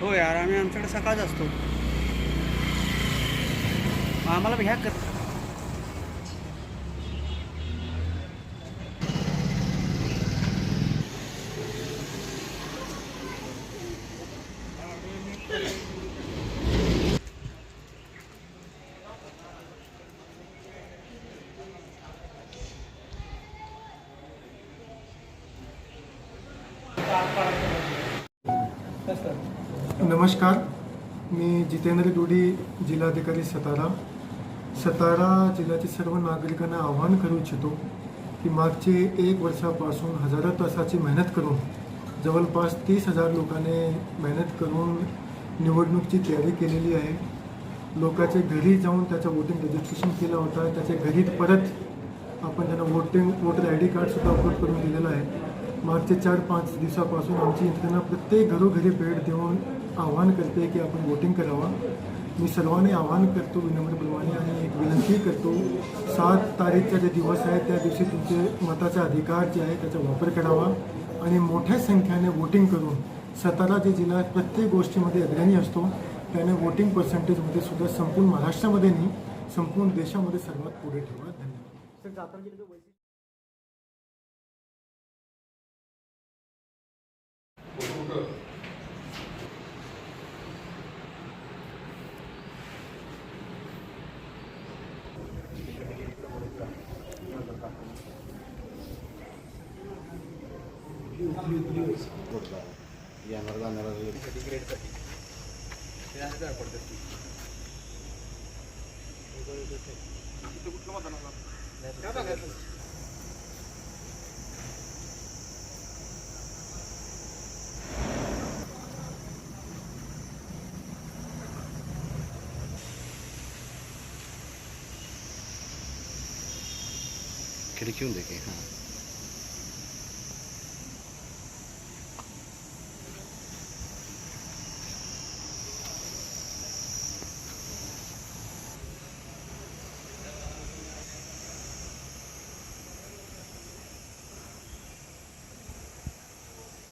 हो यार आम्ही आमच्याकडे सकाळच असतो. आम्हाला ह्या कर नमस्कार मी जितेंद्र दुडी जिल्हाधिकारी सतारा. सतारा जिल्ह्यातील सर्व नागरिकांना आवाहन करू इच्छितो की मागचे एक वर्षापासून हजारो तासाची मेहनत करून जवळपास तीस हजार लोकांनी मेहनत करून निवडणूकची तयारी केलेली आहे. लोकांचे घरी जाऊन त्याचं वोटिंग रजिस्ट्रेशन केलं होतं. त्याच्या घरी परत आपण त्यांना वोटिंग वोटर आय डी कार्डसुद्धा अपलोड करून दिलेलं आहे. मागचे चार पाच दिवसापासून आमची यंत्रणा प्रत्येक घरोघरी भेट देऊन आवाहन करते की आपण वोटिंग करावा. मी सर्वांनी आवाहन करतो विनम्रप्रमाणे आणि एक विनंती करतो. सात तारीखचा जे दिवस आहे त्या दिवशी तुमचे मताचा अधिकार जे आहे त्याचा वापर करावा आणि मोठ्या संख्येने वोटिंग करून सातारा जे जिल्हा प्रत्येक गोष्टीमध्ये अग्रणी असतो त्याने वोटिंग पर्सेंटेजमध्ये सुद्धा संपूर्ण महाराष्ट्रामध्ये नाही संपूर्ण देशामध्ये सर्वात पुढे ठेवा धन्यवाद. 僕 कुठलं मतदान खिड़की देखे हाँ.